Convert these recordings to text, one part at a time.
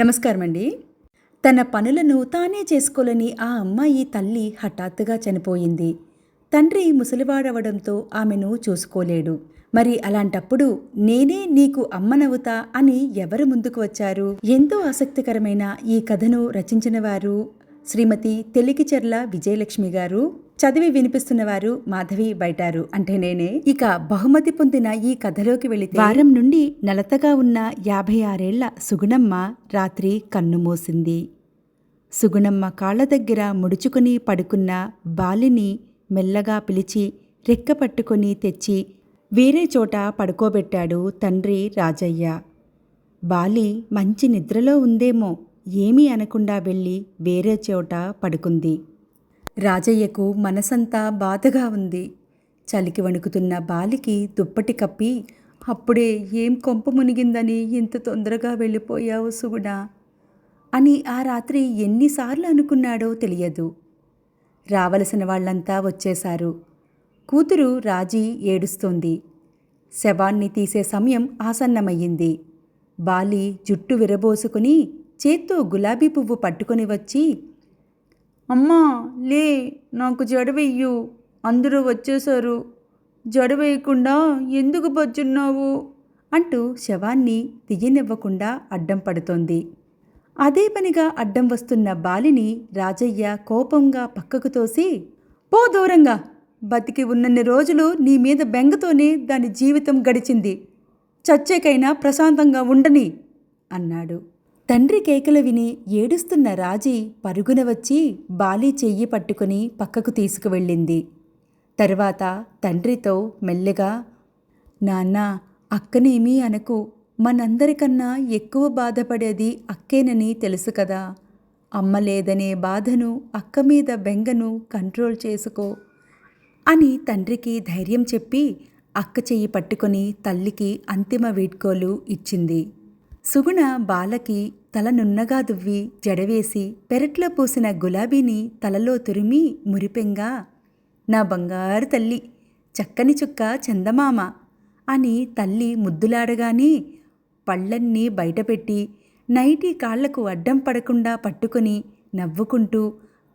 నమస్కారం అండి తన పనులను తానే చేసుకోలేని ఆ అమ్మాయి తల్లి హఠాత్తుగా చనిపోయింది. తండ్రి ముసలివాడవడంతో ఆమెను చూసుకోలేడు. మరి అలాంటప్పుడు నేనే నీకు అమ్మనవుతా అని ఎవరు ముందుకు వచ్చారు? ఎంతో ఆసక్తికరమైన ఈ కథను రచించిన వారు శ్రీమతి తెలికిచెర్ల విజయలక్ష్మి గారు. చదివి వినిపిస్తున్నవారు మాధవి బయటారు అంటే నేనే. ఇక బహుమతి పొందిన ఈ కథలోకి వెళితే వారం నుండి నలతగా ఉన్న యాభై ఆరేళ్ళ సుగుణమ్మ రాత్రి కన్ను మూసింది. సుగుణమ్మ కాళ్ళ దగ్గర ముడుచుకుని పడుకున్న బాలిని మెల్లగా పిలిచి రెక్క పట్టుకొని తెచ్చి వేరే చోట పడుకోబెట్టాడు తండ్రి రాజయ్య. బాలి మంచి నిద్రలో ఉందేమో ఏమీ అనకుండా వెళ్ళి వేరే చోట పడుకుంది. రాజయ్యకు మనసంతా బాధగా ఉంది. చలికి వణుకుతున్న బాలికి దుప్పటి కప్పి అప్పుడే ఏం కొంప మునిగిందని ఇంత తొందరగా వెళ్ళిపోయావు సుగుణా అని ఆ రాత్రి ఎన్నిసార్లు అనుకున్నాడో తెలియదు. రావలసిన వాళ్ళంతా వచ్చేశారు. కూతురు రాజీ ఏడుస్తోంది. శవాన్ని తీసే సమయం ఆసన్నమయ్యింది. బాలి జుట్టు విరబోసుకుని చేత్తో గులాబీ పువ్వు పట్టుకొని వచ్చి అమ్మా లే నాకు జడవెయ్యు అందరూ వచ్చేశారు. జడవేయకుండా ఎందుకు బజ్జున్నావు అంటూ శవాన్ని తీయనివ్వకుండా అడ్డం పడుతోంది. అదే పనిగా అడ్డం వస్తున్న బాలిని రాజయ్య కోపంగా పక్కకు తోసి పో దూరంగా. బతికి ఉన్నన్ని రోజులు నీ మీద బెంగతోనే దాని జీవితం గడిచింది. చచ్చేకైనా ప్రశాంతంగా ఉండని అన్నాడు. తండ్రి కేకలు విని ఏడుస్తున్న రాజీ పరుగున వచ్చి బాలీ చెయ్యి పట్టుకుని పక్కకు తీసుకువెళ్ళింది. తర్వాత తండ్రితో మెల్లగా నాన్న అక్కనేమీ అనకు. మనందరికన్నా ఎక్కువ బాధపడేది అక్కేనని తెలుసు కదా. అమ్మ లేదనే బాధను అక్క మీద బెంగను కంట్రోల్ చేసుకో అని తండ్రికి ధైర్యం చెప్పి అక్క చెయ్యి పట్టుకొని తల్లికి అంతిమ వీడ్కోలు ఇచ్చింది. సుగుణ బాలకి తల నున్నగా దువ్వి జడవేసి పెరట్లో పూసిన గులాబీని తలలో తురిమి మురిపెంగా నా బంగారు తల్లి చక్కని చుక్క చందమామ అని తల్లి ముద్దులాడగానే పళ్ళన్నీ బయటపెట్టి నైటి కాళ్ళకు అడ్డం పడకుండా పట్టుకుని నవ్వుకుంటూ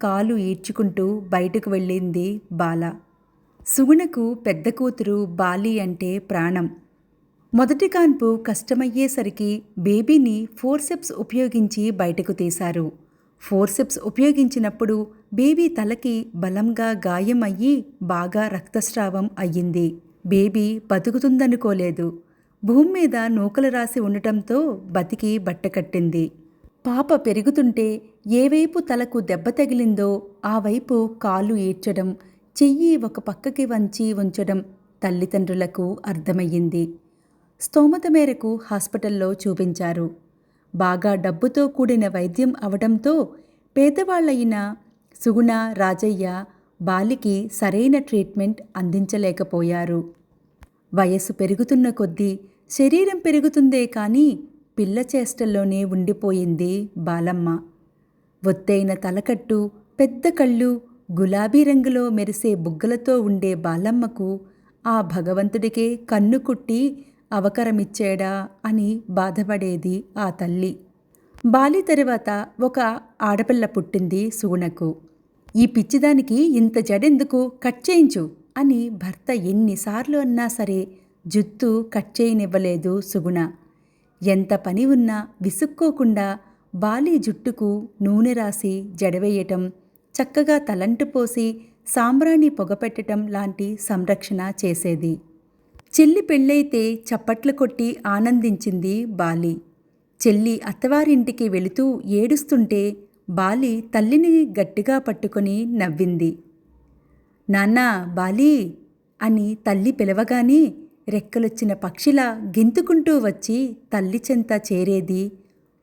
కాలు ఈడ్చుకుంటూ బయటకు వెళ్ళింది బాల. సుగుణకు పెద్ద కూతురు బాలి అంటే ప్రాణం. మొదటి కాన్పు కష్టమయ్యేసరికి బేబీని ఫోర్సెప్స్ ఉపయోగించి బయటకు తీశారు. ఫోర్సెప్స్ ఉపయోగించినప్పుడు బేబీ తలకి బలంగా గాయం అయ్యి బాగా రక్తస్రావం అయ్యింది. బేబీ బతుకుతుందనుకోలేదు. భూమి మీద నూకలు రాసి ఉండటంతో బతికి బట్టకట్టింది పాప పెరుగుతుంటే ఏవైపు తలకు దెబ్బ తగిలిందో ఆ వైపు కాలు ఈడ్చడం చెయ్యి ఒక పక్కకి వంచి ఉంచడం తల్లిదండ్రులకు అర్థమయ్యింది. స్తోమత మేరకు హాస్పిటల్లో చూపించారు. బాగా డబ్బుతో కూడిన వైద్యం అవడంతో పేదవాళ్ళైన సుగుణ రాజయ్య బాలికి సరైన ట్రీట్మెంట్ అందించలేకపోయారు. వయస్సు పెరుగుతున్న కొద్దీ శరీరం పెరుగుతుందే కానీ పిల్ల చేష్టల్లోనే ఉండిపోయింది బాలమ్మ. ఒత్తైన తలకట్టు పెద్ద కళ్ళు గులాబీ రంగులో మెరిసే బుగ్గలతో ఉండే బాలమ్మకు ఆ భగవంతుడికే కన్ను కుట్టి అవకరమిచ్చేడా అని బాధపడేది ఆ తల్లి. బాలి తరువాత ఒక ఆడపిల్ల పుట్టింది సుగుణకు. ఈ పిచ్చిదానికి ఇంత జడెందుకు? కట్ చేయించు అని భర్త ఎన్నిసార్లు అన్నా సరే జుత్తు కట్ చేయనివ్వలేదు సుగుణ. ఎంత పని ఉన్నా విసుక్కోకుండా బాలి జుట్టుకు నూనె రాసి జడవేయటం చక్కగా తలంటు పోసి సాంబ్రాణి పొగపెట్టడం లాంటి సంరక్షణ చేసేది. చెల్లి పెళ్ళైతే చప్పట్లు కొట్టి ఆనందించింది బాలి. చెల్లి అత్తవారింటికి వెళుతూ ఏడుస్తుంటే బాలి తల్లిని గట్టిగా పట్టుకొని నవ్వింది. నాన్నా బాలి అని తల్లి పిలవగానే రెక్కలొచ్చిన పక్షిలా గెంతుకుంటూ వచ్చి తల్లి చెంత చేరేది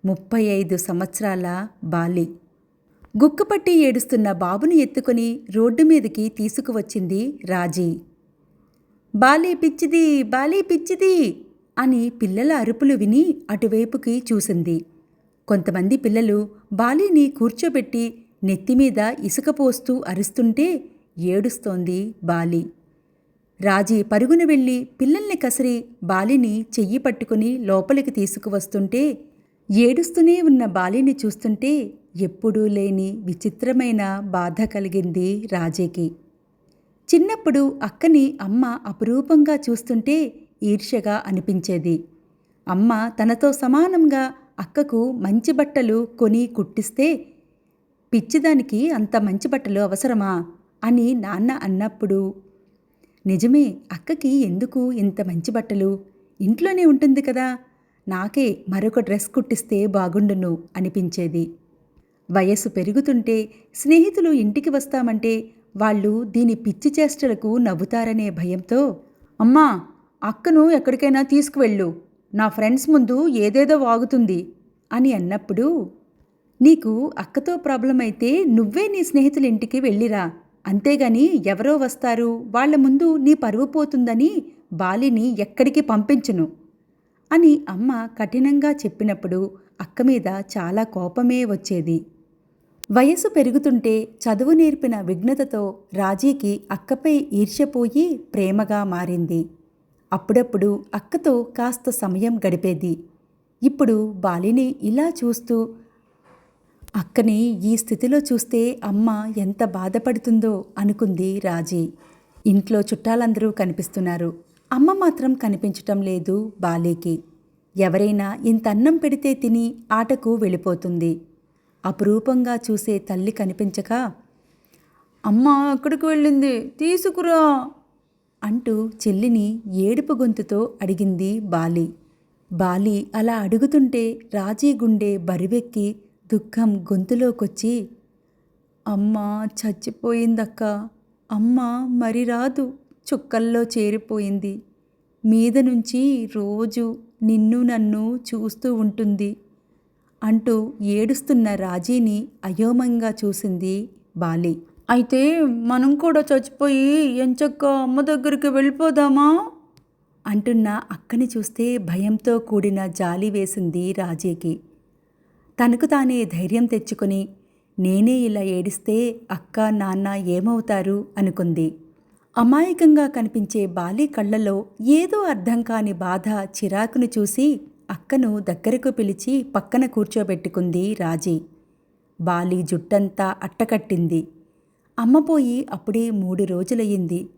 ముప్పై ఐదు సంవత్సరాల బాలి. గుక్కపట్టి ఏడుస్తున్న బాబుని ఎత్తుకొని రోడ్డు మీదకి తీసుకువచ్చింది రాజీ. బాలీ పిచ్చిది బాలీ పిచ్చిది అని పిల్లల అరుపులు విని అటువైపుకి చూసింది. కొంతమంది పిల్లలు బాలీని కూర్చోబెట్టి నెత్తిమీద ఇసుక పోస్తూ అరుస్తుంటే ఏడుస్తోంది బాలి. రాజీ పరుగున వెళ్ళి పిల్లల్ని కసిరి బాలిని చెయ్యి పట్టుకుని లోపలికి తీసుకువస్తుంటే ఏడుస్తూనే ఉన్న బాలిని చూస్తుంటే ఎప్పుడూ లేని విచిత్రమైన బాధ కలిగింది రాజీకి. చిన్నప్పుడు అక్కని అమ్మ అపురూపంగా చూస్తుంటే ఈర్ష్యగా అనిపించేది. అమ్మ తనతో సమానంగా అక్కకు మంచి బట్టలు కొని కుట్టిస్తే పిచ్చిదానికి అంత మంచి బట్టలు అవసరమా? అని నాన్న అన్నప్పుడు నిజమే అక్కకి ఎందుకు ఇంత మంచి బట్టలు? ఇంట్లోనే ఉంటుంది కదా నాకే మరొక డ్రెస్ కుట్టిస్తే బాగుండును అనిపించేది. వయస్సు పెరుగుతుంటే స్నేహితులు ఇంటికి వస్తామంటే వాళ్ళు దీని పిచ్చి చేష్టలకు నవ్వుతారనే భయంతో అమ్మా అక్కను ఎక్కడికైనా తీసుకువెళ్ళు. నా ఫ్రెండ్స్ ముందు ఏదేదో వాగుతుంది అని అన్నప్పుడు నీకు అక్కతో ప్రాబ్లం అయితే నువ్వే నీ స్నేహితుల ఇంటికి వెళ్ళిరా. అంతేగాని ఎవరో వస్తారు. వాళ్ళ ముందు నీ పరువు పోతుందని బాలిని ఎక్కడికి పంపించును అని అమ్మ కఠినంగా చెప్పినప్పుడు అక్క మీద చాలా కోపమే వచ్చేది. వయసు పెరుగుతుంటే చదువు నేర్పిన విఘ్నతతో రాజీకి అక్కపై ఈర్ష్యపోయి ప్రేమగా మారింది. అప్పుడప్పుడు అక్కతో కాస్త సమయం గడిపేది. ఇప్పుడు బాలిని ఇలా చూస్తూ అక్కని ఈ స్థితిలో చూస్తే అమ్మ ఎంత బాధపడుతుందో అనుకుంది రాజీ. ఇంట్లో చుట్టాలందరూ కనిపిస్తున్నారు. అమ్మ మాత్రం కనిపించటం లేదు బాలీకి. ఎవరైనా ఇంత అన్నం పెడితే తిని ఆటకు వెళ్ళిపోతుంది. అపురూపంగా చూసే తల్లి కనిపించక అమ్మ అక్కడికి వెళ్ళింది? తీసుకురా అంటూ చెల్లిని ఏడుపు గొంతుతో అడిగింది బాలి. బాలి అలా అడుగుతుంటే రాజీ గుండె బరివెక్కి దుఃఖం గొంతులోకొచ్చి అమ్మ చచ్చిపోయిందక్క. అమ్మ మరి రాదు. చుక్కల్లో చేరిపోయింది. మీద నుంచి రోజు నిన్ను నన్ను చూస్తూ ఉంటుంది. అంటూ ఏడుస్తున్న రాజీని అయోమంగా చూసింది బాలి. అయితే మనం కూడా చచ్చిపోయి ఎంచక్క అమ్మ దగ్గరికి వెళ్ళిపోదామా? అంటున్న అక్కని చూస్తే భయంతో కూడిన జాలి వేసింది రాజీకి. తనకు తానే ధైర్యం తెచ్చుకొని నేనే ఇలా ఏడిస్తే అక్క నాన్న ఏమవుతారు? అనుకుంది. అమాయకంగా కనిపించే బాలి కళ్ళలో ఏదో అర్థం కాని బాధ చిరాకును చూసి అక్కను దగ్గరకు పిలిచి పక్కన కూర్చోబెట్టుకుంది రాజీ. బాలి జుట్టంతా అట్టకట్టింది. అమ్మపోయి అప్పుడే మూడు రోజులయ్యింది.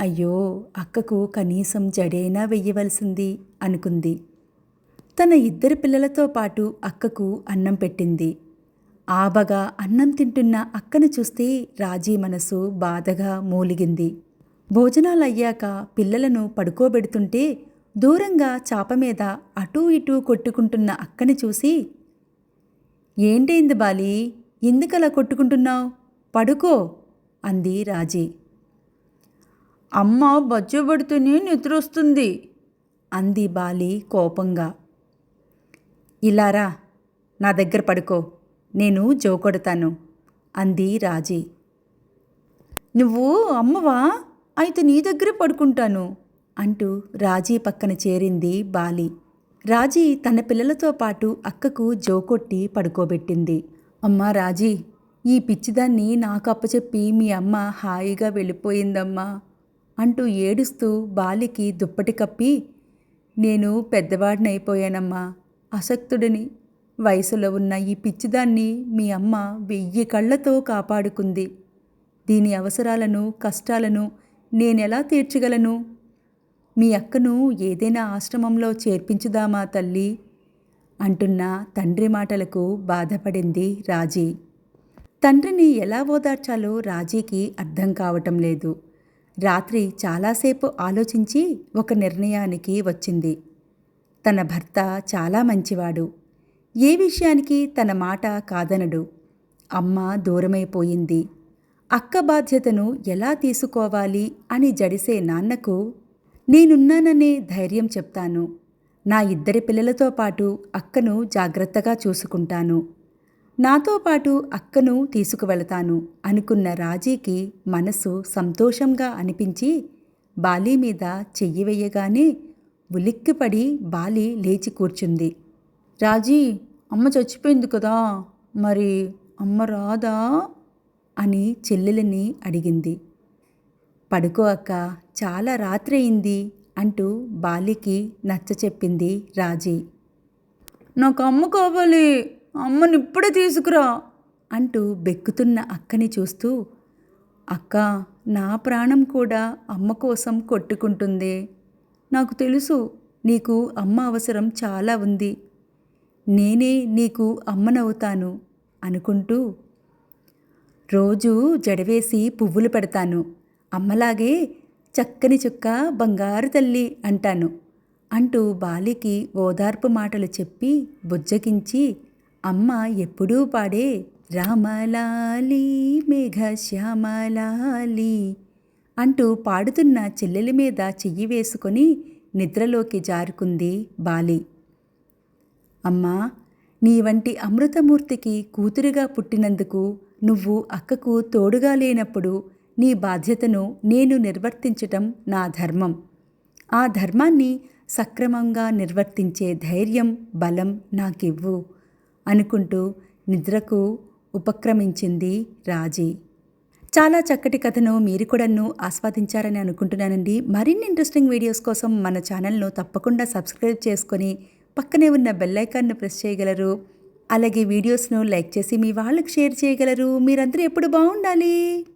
అయ్యో అక్కకు కనీసం జడైనా వెయ్యవలసింది అనుకుంది. తన ఇద్దరు పిల్లలతో పాటు అక్కకు అన్నం పెట్టింది. ఆబగా అన్నం తింటున్న అక్కను చూస్తే రాజీ మనసు బాధగా మూలిగింది. భోజనాలయ్యాక పిల్లలను పడుకోబెడుతుంటే దూరంగా చాప మీద అటూ ఇటూ కొట్టుకుంటున్న అక్కని చూసి ఏంటైంది బాలి ఎందుకలా కొట్టుకుంటున్నావు? పడుకో అంది రాజీ. అమ్మ బజ్జబడుతూనే నిద్రొస్తుంది అంది బాలి కోపంగా. ఇలారా నా దగ్గర పడుకో నేను జోకొడతాను అంది రాజీ. నువ్వు అమ్మవా అయితే నీ దగ్గరే పడుకుంటాను అంటూ రాజీ పక్కన చేరింది బాలి. రాజీ తన పిల్లలతో పాటు అక్కకు జోకొట్టి పడుకోబెట్టింది. అమ్మా రాజీ ఈ పిచ్చిదాన్ని నాకు అప్పచెప్పి మీ అమ్మ హాయిగా వెళ్ళిపోయిందమ్మా అంటూ ఏడుస్తూ బాలికి దుప్పటి కప్పి నేను పెద్దవాడినైపోయానమ్మా అసక్తుడిని. వయసులో ఉన్న ఈ పిచ్చిదాన్ని మీ అమ్మ వెయ్యి కళ్ళతో కాపాడుకుంది. దీని అవసరాలను కష్టాలను నేనెలా తీర్చగలను? మీ అక్కను ఏదైనా ఆశ్రమంలో చేర్పించుదామా తల్లి? అంటున్న తండ్రి మాటలకు బాధపడింది రాజీ. తండ్రిని ఎలా ఓదార్చాలో రాజీకి అర్థం కావటం లేదు. రాత్రి చాలాసేపు ఆలోచించి ఒక నిర్ణయానికి వచ్చింది. తన భర్త చాలా మంచివాడు. ఏ విషయానికి తన మాట కాదనడు. అమ్మ దూరమైపోయింది. అక్క బాధ్యతను ఎలా తీసుకోవాలి అని జడిసే నాన్నకు నేనున్నాననే ధైర్యం చెప్తాను. నా ఇద్దరి పిల్లలతో పాటు అక్కను జాగ్రత్తగా చూసుకుంటాను. నాతో పాటు అక్కను తీసుకువెళతాను అనుకున్న రాజీకి మనసు సంతోషంగా అనిపించి బాలీ మీద చెయ్యి వెయ్యగానే ఉలిక్కిపడి బాలి లేచి కూర్చుంది. రాజీ అమ్మ చచ్చిపోయింది కదా మరి అమ్మ రాదా? అని చెల్లెలని అడిగింది. పడుకో అక్క చాలా రాత్రి అయింది అంటూ బాలికి నచ్చ చెప్పింది రాజీ. నాకు అమ్మ కావాలి అమ్మని ఇప్పుడే తీసుకురా అంటూ బెక్కుతున్న అక్కని చూస్తూ అక్క నా ప్రాణం కూడా అమ్మ కోసం కొట్టుకుంటుంది. నాకు తెలుసు నీకు అమ్మ అవసరం చాలా ఉంది. నేనే నీకు అమ్మనవుతాను అనుకుంటూ రోజు జడవేసి పువ్వులు పెడతాను. అమ్మలాగే చక్కని చుక్క బంగారు తల్లి అంటాను అంటూ బాలికి ఓదార్పు మాటలు చెప్పి బుజ్జగించి అమ్మ ఎప్పుడూ పాడే రామలాలి మేఘ శ్యామలాలి అంటూ పాడుతున్న చెల్లెలి మీద చెయ్యి వేసుకొని నిద్రలోకి జారుకుంది బాలి. అమ్మా నీ వంటి అమృతమూర్తికి కూతురుగా పుట్టినందుకు నువ్వు అక్కకు తోడుగా లేనప్పుడు నీ బాధ్యతను నేను నిర్వర్తించటం నా ధర్మం. ఆ ధర్మాన్ని సక్రమంగా నిర్వర్తించే ధైర్యం బలం నాకివ్వు అనుకుంటూ నిద్రకు ఉపక్రమించింది రాజీ. చాలా చక్కటి కథను మీరు కూడాను ఆస్వాదించారని అనుకుంటున్నానండి. మరిన్ని ఇంట్రెస్టింగ్ వీడియోస్ కోసం మన ఛానల్ను తప్పకుండా సబ్స్క్రైబ్ చేసుకొని పక్కనే ఉన్న బెల్లైకాన్ను ప్రెస్ చేయగలరు. అలాగే వీడియోస్ను లైక్ చేసి మీ వాళ్ళకి షేర్ చేయగలరు. మీరందరూ ఎప్పుడు బాగుండాలి?